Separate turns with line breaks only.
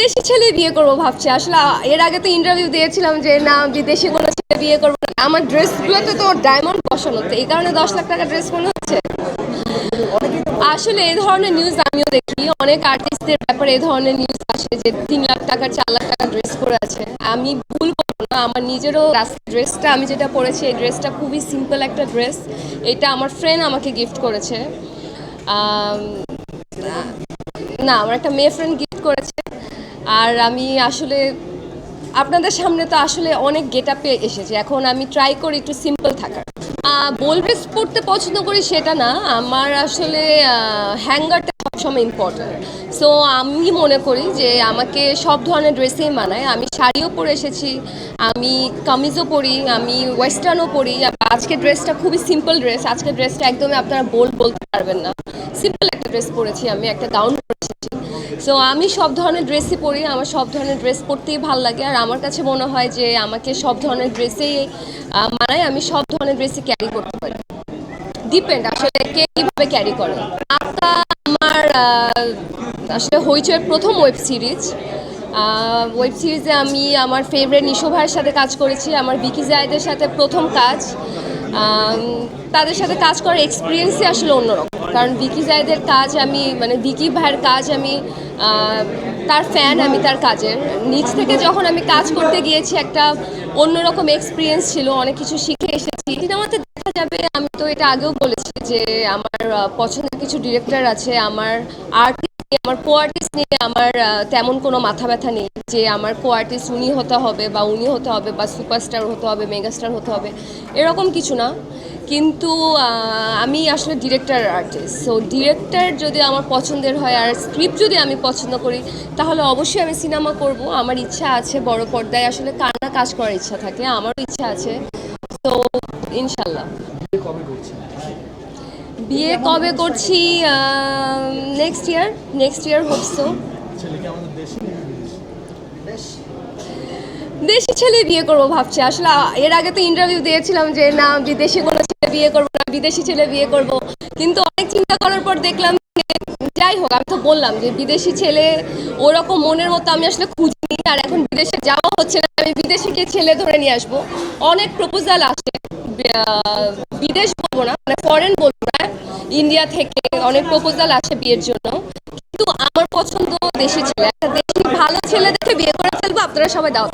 দেশি ছেলে বিয়ে করব ভাবছি। আসলে, এর আগে তো ইন্টারভিউ দিয়েছিলাম যে, না বিদেশি কোনো ছেলে বিয়ে করব আমার ড্রেসগুলোতে তো ডায়মন্ড বসানো তো এই কারণে দশ লাখ টাকা ড্রেস মনে হচ্ছে? আসলে এই ধরনের নিউজ আমিও দেখি অনেক আর্টিস্টদের ব্যাপারে এই ধরনের নিউজ আসে যে, তিন লাখ টাকা চার লাখ টাকা ড্রেস করে আছে। আমি ভুল করব না। আমার নিজেরও ড্রেসটা আমি যেটা পরেছি, এই ড্রেসটা খুবই সিম্পল একটা ড্রেস এটা আমার ফ্রেন্ড আমাকে গিফট করেছে। না, আমার একটা মেয়ে ফ্রেন্ড গিফট করেছে। আর আমি আসলে, আপনাদের সামনে তো আসলে অনেক গেট আপে এসেছে। এখন আমি ট্রাই করি একটু সিম্পল থাকার। বলবেস পড়তে পছন্দ করি সেটা না, আমার আসলে হ্যাঙ্গারটা সবসময় ইম্পর্ট্যান্ট সো আমি মনে করি যে আমাকে সব ধরনের ড্রেসেই মানায়। আমি শাড়িও পরে এসেছি, আমি কামিজও পরি, আমি ওয়েস্টার্নও পরি। আজকে ড্রেসটা খুবই সিম্পল ড্রেস আজকে ড্রেসটা একদমই আপনারা বল বলতে পারবেন না। সিম্পল একটা ড্রেস পরেছি আমি, একটা গাউন পরে এসেছি সো আমি সব ধরনের ড্রেসই পরি, আমার সব ধরনের ড্রেস পরতেই ভালো লাগে। আর আমার কাছে মনে হয় যে আমাকে সব ধরনের ড্রেসেই মানায়। আমি সব ধরনের ড্রেসই ক্যারি করতে পারি। ডিপেন্ড আসলে কে কীভাবে ক্যারি করে। আত্মা আমার আসলে হইচয়ের প্রথম ওয়েব সিরিজ ওয়েব সিরিজে আমি আমার ফেভারিট নিশো ভাইয়ের সাথে কাজ করেছি, আমার বিকি জায়দের সাথে প্রথম কাজ। তাদের সাথে কাজ করার এক্সপিরিয়েন্সই আসলে অন্যরকম। কারণ বিকি জায়দের কাজ আমি মানে বিকি ভাইয়ের কাজ আমি তার ফ্যান আমি তার কাজের। নিজ থেকে যখন আমি কাজ করতে গিয়েছি, একটা অন্যরকম এক্সপিরিয়েন্স ছিল, অনেক কিছু শিখে এসেছি। সিনেমাতে দেখা যাবে, আমি তো এটা আগেও বলেছি যে আমার পছন্দের কিছু ডিরেক্টর আছে, আমার নিয়ে আমার কো আর্টিস্ট নিয়ে আমার তেমন কোনো মাথা ব্যথা নেই যে আমার কো আর্টিস্ট উনি হতে হবে বা উনি হতে হবে বা সুপারস্টার হতে হবে মেগাস্টার হতে হবে, এরকম কিছু না। কিন্তু আমি আসলে ডিরেক্টর আর্টিস্ট সো ডিরেক্টর যদি আমার পছন্দের হয় আর স্ক্রিপ্ট যদি আমি পছন্দ করি, তাহলে অবশ্যই আমি সিনেমা করব। আমার ইচ্ছা আছে বড় পর্দায় আসলে কার না কাজ করার ইচ্ছা থাকে, আমারও ইচ্ছা আছে। তো ইনশাল্লাহ। বিয়ে কবে করছি next year next year hope so দেশি ছেলে বিয়ে করব ভাবছি। আসলে এর আগে তো ইন্টারভিউ দিয়েছিলাম যে না বিদেশি কোনো ছেলে বিয়ে করব না বিদেশি ছেলে বিয়ে করব। কিন্তু অনেক চিন্তা করার পর দেখলাম যে যাই হোক আমি তো বললাম যে বিদেশি ছেলে ওরকম মনের মতো আমি আসলে খুঁজিনি। আর এখন বিদেশে যাওয়া হচ্ছে না আমি বিদেশে গিয়ে ছেলে ধরে নিয়ে আসব। অনেক প্রপোজাল আসে। বিদেশ বলব না মানে ফরেন বলব না। ইন্ডিয়া থেকে অনেক প্রপোজাল আসে বিয়ের জন্য। কিন্তু আমার পছন্দ দেশি ছেলে। একটা দেশি ভালো ছেলে দেখে বিয়ে করে ফেলব, আপনারা সবাই দাও